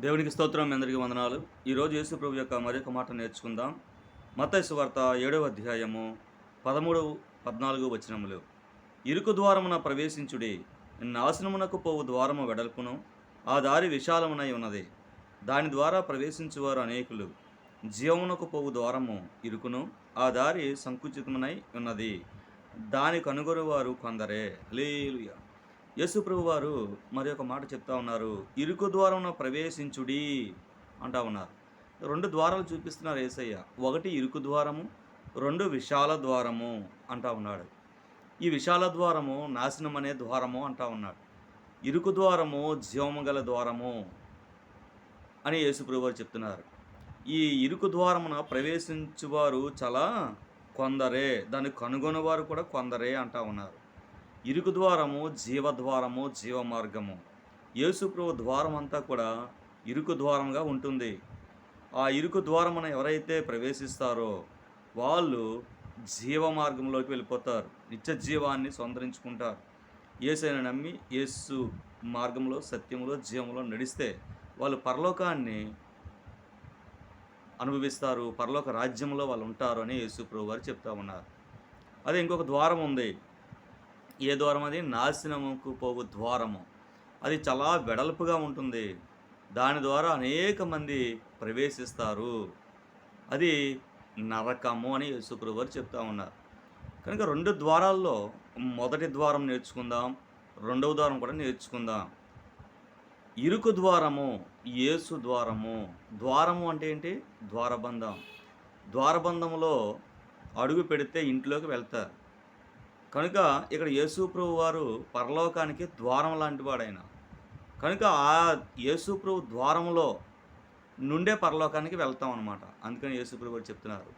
దేవునికి స్తోత్రం మీ అందరికీ వందనాలు. ఈరోజు యేసుప్రభు యొక్క మరొక మాట నేర్చుకుందాం. మత్తయి వార్త ఏడవ అధ్యాయము పదమూడు పద్నాలుగు వచనములు. ఇరుకు ద్వారమున ప్రవేశించుడి. నాశనమునకు పోవు ద్వారము వెడల్పును. ఆ దారి విశాలమునై ఉన్నది. దాని ద్వారా ప్రవేశించువారు అనేకులు. జీవమునకు పోవు ద్వారము ఇరుకును. ఆ దారి సంకుచితమునై ఉన్నది. దాని కనుగొనేవారు కొందరే. లేలుయా యేసుప్రభు వారు మరి ఒక మాట చెప్తా ఉన్నారు. ఇరుకు ద్వారం ప్రవేశించుడి అంటా ఉన్నారు. రెండు ద్వారాలు చూపిస్తున్నారు ఏసయ్య. ఒకటి ఇరుకు ద్వారము రెండు విశాల ద్వారము అంటా ఉన్నాడు. ఈ విశాల ద్వారము నాశనం అనే ద్వారము అంటా ఉన్నాడు. ఇరుకు ద్వారము జీవము గల ద్వారము అని యేసుప్రభు వారు చెప్తున్నారు. ఈ ఇరుకు ద్వారమున ప్రవేశించువారు చాలా కొందరే. దాన్ని కనుగొనేవారు కూడా కొందరే అంటా ఉన్నారు. ఇరుకు ద్వారము జీవద్వారము జీవ మార్గము యేసుప్రభు ద్వారం అంతా కూడా ఇరుకు ద్వారంగా ఉంటుంది. ఆ ఇరుకు ద్వారమున ఎవరైతే ప్రవేశిస్తారో వాళ్ళు జీవ మార్గంలోకి వెళ్ళిపోతారు. నిత్య జీవాన్ని సొంతరించుకుంటారు ఏసైనా నమ్మి యేసు మార్గంలో సత్యంలో జీవంలో నడిస్తే వాళ్ళు పరలోకాన్ని అనుభవిస్తారు. పరలోక రాజ్యంలో వాళ్ళు ఉంటారు అని యేసు ప్రభు వారు చెప్తా ఉన్నారు. అదే ఇంకొక ద్వారం ఉంది. ఏ ద్వారం అది? నాశనముకు పోగు ద్వారము. అది చాలా వెడల్పుగా ఉంటుంది. దాని ద్వారా అనేక మంది ప్రవేశిస్తారు. అది నరకము అని యేసుప్రభు వారు చెప్తా ఉన్నారు. కనుక రెండు ద్వారాల్లో మొదటి ద్వారం నేర్చుకుందాం రెండవ ద్వారం కూడా నేర్చుకుందాం. ఇరుకు ద్వారము యేసు ద్వారము. ద్వారము అంటే ఏంటి? ద్వారబంధం. ద్వారబంధంలో అడుగు పెడితే ఇంట్లోకి వెళ్తారు. కనుక ఇక్కడ యేసుప్రభు వారు పరలోకానికి ద్వారం లాంటి వాడైన. కనుక ఆ యేసుప్రభు ద్వారంలో నుండే పరలోకానికి వెళ్తాం అనమాట అందుకని యేసుప్రభు వారు చెప్తున్నారు.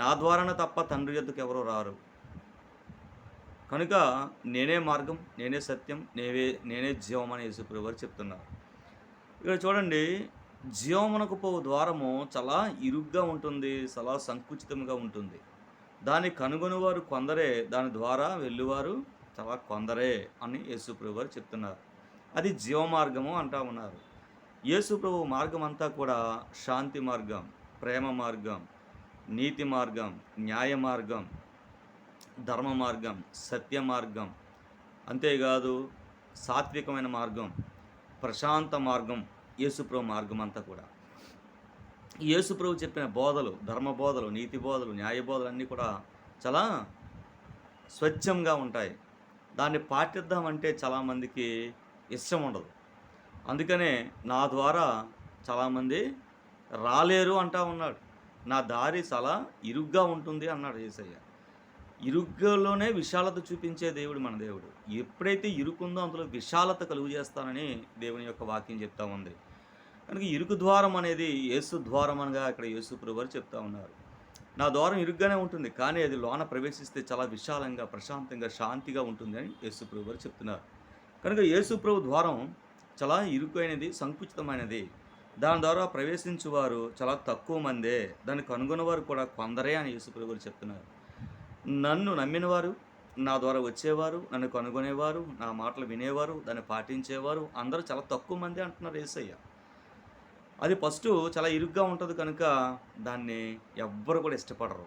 నా ద్వారానే తప్ప తండ్రి ఎద్దుకు ఎవరు రారు. కనుక నేనే మార్గం నేనే సత్యం నేనే నేనే జీవం అని యేసుప్రభు వారు చెప్తున్నారు. ఇక్కడ చూడండి జీవమునకు పోవు ద్వారము చాలా ఇరుగ్గా ఉంటుంది చాలా సంకుచితంగా ఉంటుంది. దాన్ని కనుగొనేవారు కొందరే దాని ద్వారా వెళ్ళువారు చాలా కొందరే అని యేసుప్రభు వారు చెప్తున్నారు. అది జీవ మార్గము అంటా ఉన్నారు. యేసుప్రభు మార్గం అంతా కూడా శాంతి మార్గం ప్రేమ మార్గం నీతి మార్గం న్యాయ మార్గం ధర్మ మార్గం సత్య మార్గం అంతేకాదు సాత్వికమైన మార్గం ప్రశాంత మార్గం యేసుప్రభు మార్గం అంతా కూడా. యేసుప్రభు చెప్పిన బోధలు ధర్మ బోధలు నీతి బోధలు న్యాయ బోధలు అన్నీ కూడా చాలా స్వచ్ఛంగా ఉంటాయి. దాన్ని పాటిద్దామంటే చాలామందికి ఇష్టం ఉండదు. అందుకనే నా ద్వారా చాలామంది రాలేరు అంటా ఉన్నాడు. నా దారి చాలా ఇరుగ్గా ఉంటుంది అన్నాడు యేసయ్య ఇరుగ్గాలోనే విశాలత చూపించే దేవుడు మన దేవుడు. ఎప్పుడైతే ఇరుకుందో అందులో విశాలత కలుగు చేస్తానని దేవుని యొక్క వాక్యం చెప్తా ఉంది. కనుక ఇరుకు ద్వారం అనేది యేసు ద్వారం అనగా ఇక్కడ యేసు ప్రభువారు చెప్తా ఉన్నారు. నా ద్వారం ఇరుగ్గానే ఉంటుంది కానీ అది లోన ప్రవేశిస్తే చాలా విశాలంగా ప్రశాంతంగా శాంతిగా ఉంటుంది అని యేసు ప్రభువారు చెప్తున్నారు. కనుక యేసు ప్రభు ద్వారం చాలా ఇరుకైనది సంకుచితమైనది. దాని ద్వారా ప్రవేశించేవారు చాలా తక్కువ మందే దాన్ని కనుగొనేవారు కూడా కొందరే అని యేసు చెప్తున్నారు. నన్ను నమ్మినవారు నా ద్వారా వచ్చేవారు నన్ను కనుగొనేవారు నా మాటలు వినేవారు దాన్ని పాటించేవారు అందరూ చాలా తక్కువ మంది అంటున్నారు ఏసయ్య అది ఫస్ట్ చాలా ఇరుగ్గా ఉంటుంది కనుక దాన్ని ఎవ్వరు కూడా ఇష్టపడరు.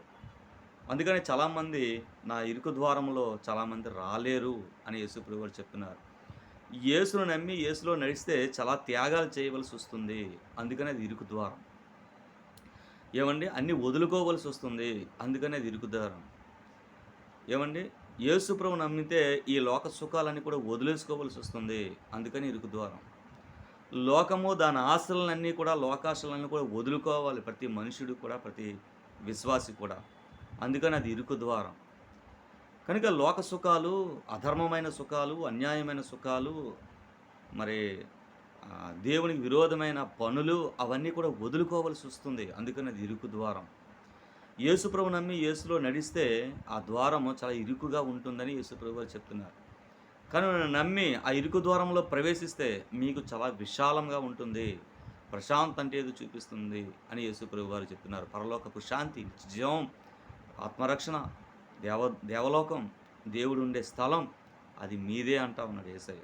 అందుకని చాలామంది నా ఇరుకు ద్వారంలో చాలామంది రాలేరు అని యేసుప్రభు గారు చెప్తున్నారు యేసును నమ్మి యేసులో నడిస్తే చాలా త్యాగాలు చేయవలసి వస్తుంది. అందుకని అది ఇరుకు ద్వారం. ఏమండి? అన్నీ వదులుకోవలసి వస్తుంది. అందుకని అది ఇరుకు ద్వారం. ఏమండి? యేసుప్రభు నమ్మితే ఈ లోక సుఖాలన్నీ కూడా వదిలేసుకోవలసి వస్తుంది. అందుకని ఇరుకు ద్వారం. లోకము దాని ఆశలన్నీ కూడా లోకాశలన్నీ కూడా వదులుకోవాలి ప్రతి మనుషుడు కూడా ప్రతి విశ్వాసి కూడా. అందుకని అది ఇరుకు ద్వారం. కనుక లోక సుఖాలు అధర్మమైన సుఖాలు అన్యాయమైన సుఖాలు మరి దేవునికి విరోధమైన పనులు అవన్నీ కూడా వదులుకోవలసి వస్తుంది. అందుకని అది ఇరుకు ద్వారం. యేసుప్రభు నమ్మి యేసులో నడిస్తే ఆ ద్వారము చాలా ఇరుకుగా ఉంటుందని యేసుప్రభు గారు చెప్తున్నారు. కానీ నన్ను నమ్మి ఆ ఇరుకు ద్వారంలో ప్రవేశిస్తే మీకు చాలా విశాలంగా ఉంటుంది. ప్రశాంత్ అంటే ఏదో చూపిస్తుంది అని యేసుప్రభు వారు చెప్తున్నారు పరలోకపు శాంతి జీవం ఆత్మరక్షణ దేవ దేవలోకం దేవుడు ఉండే స్థలం అది మీదే అంటా ఉన్నాడు ఏసయ్య.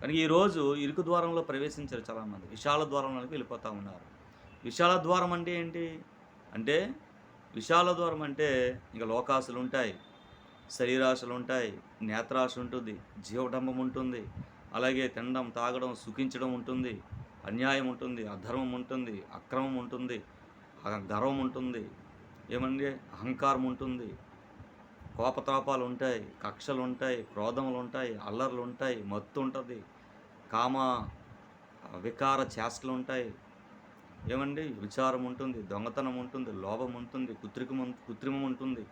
కానీ ఈరోజు ఇరుకు ద్వారంలో ప్రవేశించారు చాలామంది. విశాల ద్వారంలోకి వెళ్ళిపోతూ ఉన్నారు. విశాల ద్వారం అంటే ఏంటి? అంటే విశాల ద్వారం అంటే ఇంకా లోకాసులు ఉంటాయి. శరీరాశలు ఉంటాయి నేత్రాశ ఉంటుంది జీవడంబం ఉంటుంది అలాగే తినడం తాగడం సుఖించడం ఉంటుంది అన్యాయం ఉంటుంది అధర్మం ఉంటుంది అక్రమం ఉంటుంది గర్వం ఉంటుంది ఏమంటే అహంకారం ఉంటుంది కోపతాపాలు ఉంటాయి కక్షలు ఉంటాయి క్రోధములు ఉంటాయి అల్లర్లు ఉంటాయి మత్తు ఉంటుంది కామ వికార చేష్టలు ఉంటాయి ఏమండి? విచారం ఉంటుంది దొంగతనం ఉంటుంది లోభం ఉంటుంది కుత్రికం కృత్రిమం ఉంటుంది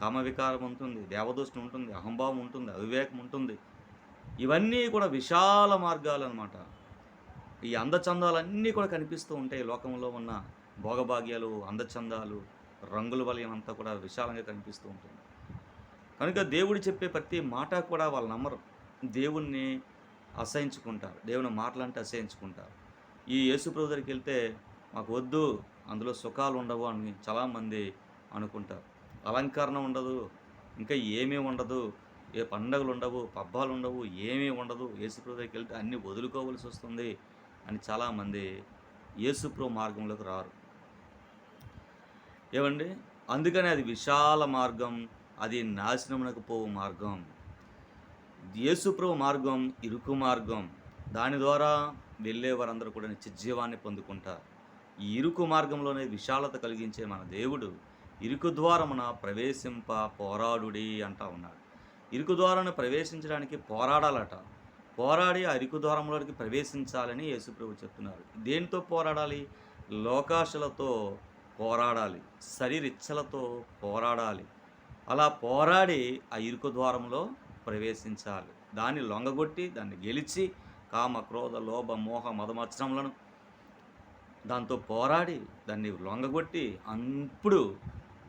కామవికారం ఉంటుంది దేవదృష్టి ఉంటుంది అహంభావం ఉంటుంది అవివేకం ఉంటుంది. ఇవన్నీ కూడా విశాల మార్గాలు అనమాట ఈ అందచందాలన్నీ కూడా కనిపిస్తూ ఉంటాయి లోకంలో ఉన్న భోగభాగ్యాలు అందచందాలు రంగుల వలయం అంతా కూడా విశాలంగా కనిపిస్తూ ఉంటుంది. కనుక దేవుడు చెప్పే ప్రతి మాట కూడా వాళ్ళు నమ్మరు. దేవుణ్ణి అసహించుకుంటారు దేవుని మాటలంటే అసహించుకుంటారు. ఈ యేసుప్రభు దగ్గరికి వెళ్తే మాకు వద్దు అందులో సుఖాలు ఉండవు అని చాలామంది అనుకుంటారు. అలంకరణ ఉండదు. ఇంకా ఏమీ ఉండదు. ఏ పండగలు ఉండవు పబ్బాలు ఉండవు ఏమీ ఉండదు. యేసుప్రభు దగ్గరికి వెళ్తే అన్నీ వదులుకోవలసి వస్తుంది అని చాలామంది యేసుప్రభు మార్గంలోకి రారు. ఏమండి? అందుకని అది విశాల మార్గం అది నాశనమునకు పోవు మార్గం. యేసుప్రభు మార్గం ఇరుకు మార్గం. దాని ద్వారా వెళ్ళే వారందరూ కూడా నిత్యజీవాన్ని పొందుకుంటారు. ఈ ఇరుకు మార్గంలోనే విశాలత కలిగించే మన దేవుడు ఇరుకు ద్వారమున ప్రవేశింప పోరాడుడి అంటా ఉన్నాడు. ఇరుకు ద్వారాన్ని ప్రవేశించడానికి పోరాడాలట. పోరాడి ఆ ఇరుకు ద్వారంలోకి ప్రవేశించాలని యేసుప్రభు చెప్తున్నారు. దేనితో పోరాడాలి? లోకాశలతో పోరాడాలి. శరీరిచ్చలతో పోరాడాలి. అలా పోరాడి ఆ ఇరుకు ద్వారంలో ప్రవేశించాలి. దాన్ని లొంగగొట్టి దాన్ని గెలిచి కామ క్రోధ లోభ మోహ మదమత్సరములను దాంతో పోరాడి దాన్ని లొంగగొట్టి అప్పుడు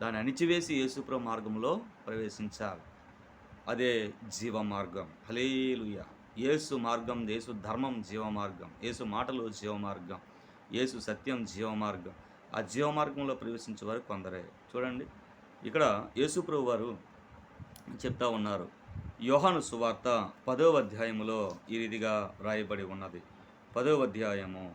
దాన్ని అణిచివేసి యేసుప్రభు మార్గంలో ప్రవేశించాలి. అదే జీవ మార్గం. హలేలుయ యేసు మార్గం యేసు ధర్మం జీవ మార్గం. యేసు మాటలు జీవ మార్గం. యేసు సత్యం జీవ మార్గం. ఆ జీవ మార్గంలో ప్రవేశించే వారు కొందరే. చూడండి. ఇక్కడ యేసుప్రభు వారు చెప్తా ఉన్నారు. యోహాను సువార్త పదవ అధ్యాయములో ఈ రీతిగా రాయబడి ఉన్నది. పదవ అధ్యాయము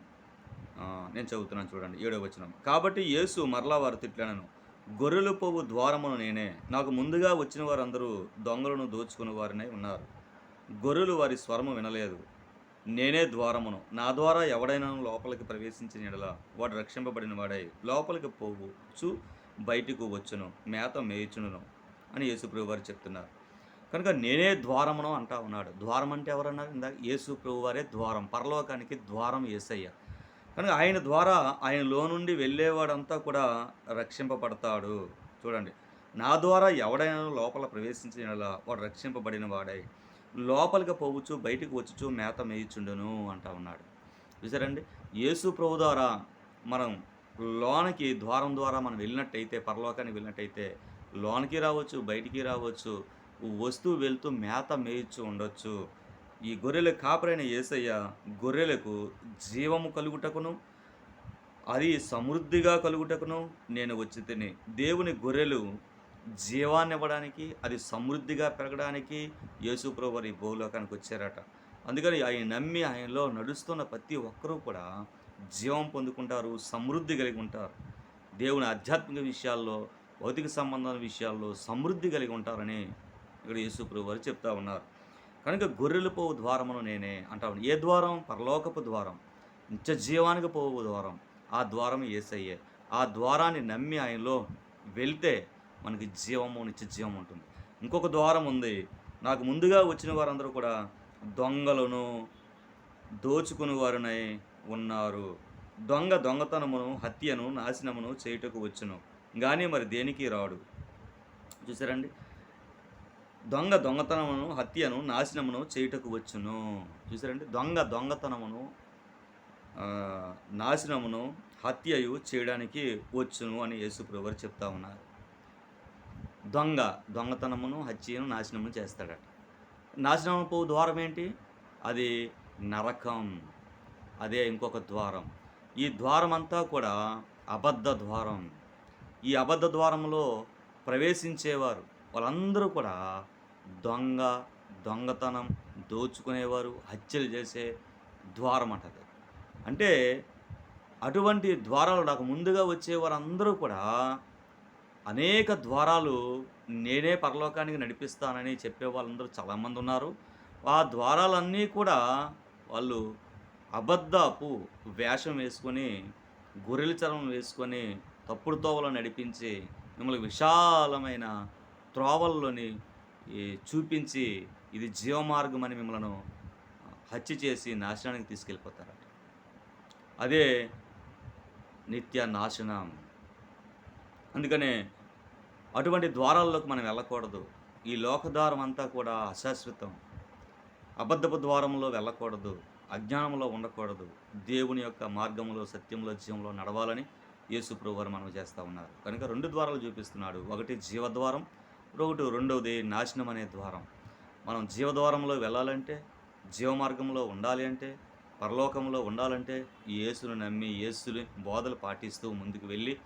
నేను చదువుతున్నాను చూడండి. ఏడవ వచనం. కాబట్టి యేసు మరలా వారు తిట్లను గొర్రెలు పోవు ద్వారమును నేనే. నాకు ముందుగా వచ్చిన వారందరూ దొంగలను దోచుకుని వారినే ఉన్నారు. గొర్రెలు వారి స్వరము వినలేదు. నేనే ద్వారమును. నా ద్వారా ఎవడైనా లోపలికి ప్రవేశించిన ఎడల వాడు రక్షింపబడిన వాడై లోపలికి పోవచ్చు బయటకు వచ్చును మేత మేయుచును అని యేసుప్రభు వారు చెప్తున్నారు. కనుక నేనే ద్వారమును అంటా ఉన్నాడు. ద్వారం అంటే ఎవరన్నారు ఇందాక? యేసు ప్రభు వారే ద్వారం. పరలోకానికి ద్వారం యేసయ్య. కనుక ఆయన ద్వారా ఆయనలో నుండి వెళ్ళేవాడంతా కూడా రక్షింపబడతాడు. చూడండి. నా ద్వారా ఎవడైనా లోపల ప్రవేశించిన వాడు రక్షింపబడిన వాడై లోపలికి పోవచ్చు బయటికి వచ్చుచు మేత మేయిచుండును అంటా ఉన్నాడు. చూసారండి యేసు ప్రభు ద్వారా మనం లోనకి ద్వారం ద్వారా మనం వెళ్ళినట్టయితే పరలోకానికి వెళ్ళినట్టయితే లోనికి రావచ్చు బయటికి రావచ్చు వస్తూ వెళ్తూ మేత మేయచ్చు ఉండొచ్చు. ఈ గొర్రెల కాపరైన యేసయ్య గొర్రెలకు జీవము కలుగుటకును అది సమృద్ధిగా కలుగుటకును నేను వచ్చి తిని దేవుని గొర్రెలు జీవాన్ని ఇవ్వడానికి అది సమృద్ధిగా పెరగడానికి యేసుప్రభు వారి భూలోకానికి వచ్చారట. అందుకని ఆయన నమ్మి ఆయనలో నడుస్తున్న ప్రతి ఒక్కరూ కూడా జీవం పొందుకుంటారు సమృద్ధి కలిగి ఉంటారు. దేవుని ఆధ్యాత్మిక విషయాల్లో భౌతిక సంబంధాల విషయాల్లో సమృద్ధి కలిగి ఉంటారని ఇక్కడ యేసుప్రభు వారు చెప్తా ఉన్నారు. కనుక గొర్రెలు పోవు ద్వారమును నేనే అంటాను ఏ ద్వారం? పరలోకపు ద్వారం. నిత్య జీవానికి పోవు ద్వారం. ఆ ద్వారం ఏసయ్యే. ఆ ద్వారాన్ని నమ్మి ఆయనలో వెళ్తే మనకి జీవము నిత్య జీవం ఉంటుంది. ఇంకొక ద్వారం ఉంది. నాకు ముందుగా వచ్చిన వారందరూ కూడా దొంగలను దోచుకుని వారినై ఉన్నారు. దొంగ దొంగతనమును హత్యను నాశనమును చేయుటకు వచ్చును. కానీ మరి దేనికి రాడు? చూసారండి దొంగ దొంగతనమును హత్యను నాశనమును చేయుటకు వచ్చును. చూసారంటే దొంగ దొంగతనమును నాశనమును హత్యయు చేయడానికి వచ్చును అని యేసుప్రభు వారు చెప్తా ఉన్నారు. దొంగ దొంగతనమును హత్యను నాశనమును చేస్తాడట. నాశనం పో ద్వారం ఏంటి? అది నరకం. అదే ఇంకొక ద్వారం. ఈ ద్వారం అంతా కూడా అబద్ధ ద్వారం. ఈ అబద్ధ ద్వారంలో ప్రవేశించేవారు వాళ్ళందరూ కూడా దొంగ దొంగతనం దోచుకునేవారు హత్యలు చేసే ద్వారం అంటది అంటే అటువంటి ద్వారాలు నాకు ముందుగా వచ్చేవారందరూ కూడా అనేక ద్వారాలు నేనే పరలోకానికి నడిపిస్తానని చెప్పే వాళ్ళందరూ చాలామంది ఉన్నారు. ఆ ద్వారాలన్నీ కూడా వాళ్ళు అబద్ధపు వేషం వేసుకొని గొర్రెల చరం వేసుకొని తప్పుడు తోవలు నడిపించి మిమ్మల్ని విశాలమైన త్రోవల్లోని ఈ చూపించి ఇది జీవమార్గం అని మిమ్మల్ని హత్య చేసి నాశనానికి తీసుకెళ్ళిపోతారట. అదే నిత్య నాశనం అందుకనే అటువంటి ద్వారాల్లోకి మనం వెళ్ళకూడదు. ఈ లోకద్వారం అంతా కూడా అశాశ్వతం. అబద్ధపు ద్వారంలో వెళ్ళకూడదు. అజ్ఞానంలో ఉండకూడదు. దేవుని యొక్క మార్గంలో సత్యంలో జీవంలో నడవాలని యేసుప్రభు వారు మనం చేస్తూ ఉన్నారు. కనుక రెండు ద్వారాలు చూపిస్తున్నాడు. ఒకటి జీవద్వారం ఒకటి రెండవది నాశనం అనే ద్వారం. మనం జీవద్వారంలో వెళ్ళాలంటే జీవమార్గంలో ఉండాలి అంటే పరలోకంలో ఉండాలంటే ఈ యేసును నమ్మి యేసుని బోధలు పాటిస్తూ ముందుకు వెళ్ళి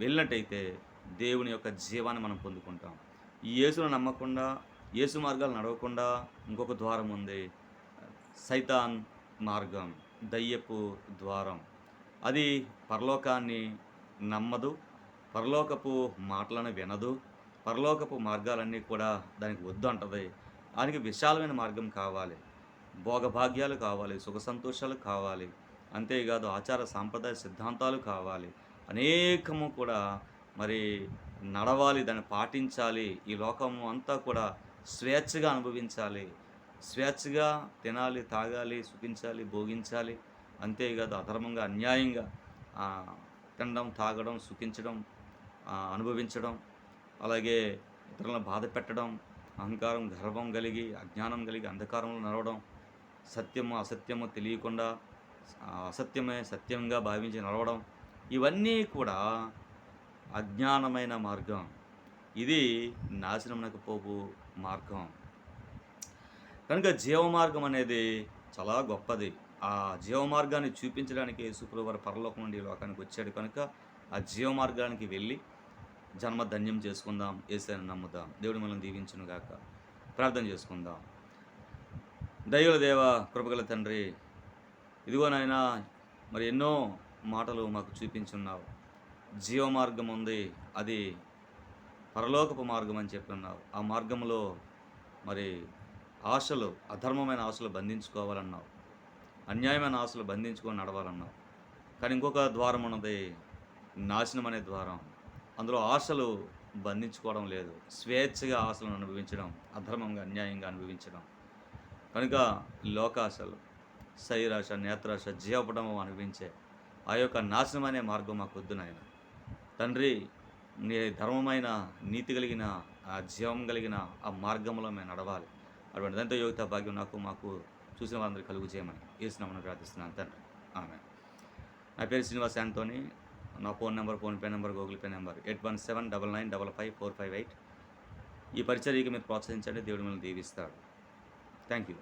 వెళ్ళినట్టయితే దేవుని యొక్క జీవాన్ని మనం పొందుకుంటాం. ఈ యేసును నమ్మకుండా యేసు మార్గాలు నడవకుండా ఇంకొక ద్వారం ఉంది. సైతాన్ మార్గం దయ్యపు ద్వారం. అది పరలోకాన్ని నమ్మదు పరలోకపు మాటలను వినదు పరలోకపు మార్గాలన్నీ కూడా దానికి వద్దంటది దానికి విశాలమైన మార్గం కావాలి. భోగభాగ్యాలు కావాలి సుఖ సంతోషాలు కావాలి అంతేకాదు ఆచార సాంప్రదాయ సిద్ధాంతాలు కావాలి. అనేకము కూడా మరి నడవాలి దాన్ని పాటించాలి. ఈ లోకము అంతా కూడా స్వేచ్ఛగా అనుభవించాలి. స్వేచ్ఛగా తినాలి తాగాలి సుఖించాలి భోగించాలి. అంతేకాదు అధర్మంగా అన్యాయంగా తినడం తాగడం సుఖించడం అనుభవించడం అలాగే ఇతరులను బాధ పెట్టడం అహంకారం గర్వం కలిగి అజ్ఞానం కలిగి అంధకారంలో నడవడం సత్యము అసత్యము తెలియకుండా అసత్యమే సత్యంగా భావించి నడవడం ఇవన్నీ కూడా అజ్ఞానమైన మార్గం. ఇది నాశనమునకు పోపు మార్గం. కనుక జీవమార్గం అనేది చాలా గొప్పది. ఆ జీవమార్గాన్ని చూపించడానికి యేసుప్రభువారు పరలోకం నుండి లోకానికి వచ్చాడు కనుక ఆ జీవమార్గానికి వెళ్ళి జన్మ ధన్యం చేసుకుందాం ఏసైనా నమ్ముదాం దేవుడు మనల్ని దీవించును గాక ప్రార్థన చేసుకుందాం. దైవుల దేవ కృపగల తండ్రి ఇదిగో నాయన మరి ఎన్నో మాటలు మాకు చూపించున్నావు. జీవమార్గం ఉంది అది పరలోకపు మార్గం అని చెప్పి ఆ మార్గంలో మరి ఆశలు అధర్మమైన ఆశలు బంధించుకోవాలన్నావు. అన్యాయమైన ఆశలు బంధించుకొని నడవాలన్నావు. కానీ ఇంకొక ద్వారం ఉన్నది నాశనం అనే ద్వారం. అందులో ఆశలు బంధించుకోవడం లేదు. స్వేచ్ఛగా ఆశలను అనుభవించడం అధర్మంగా అన్యాయంగా అనుభవించడం. కనుక లోకాశలు శరీరాశ నేత్రాశ జీవపడము అనుభవించే ఆ యొక్క నాశనం అనే మార్గం మాకు వద్దు నాయన. తండ్రి నీ ధర్మమైన నీతి కలిగిన ఆ జీవం కలిగిన ఆ మార్గంలో మేము నడవాలి. అటువంటి దాంతో యోగిత భాగ్యం నాకు మాకు చూసిన వారందరూ కలుగు చేయమని వేసినామని ప్రార్థిస్తున్నాను తండ్రి. ఆమె నా పేరు శ్రీనివాస్ యాంతోని నా phone number PhonePe number Google Pay number eight one seven double nine double five four five eight. ఈ పరిచర్యకి మీరు ప్రోత్సహించండి దేవుడు మిమ్మల్ని దీవిస్తాడు. Thank you.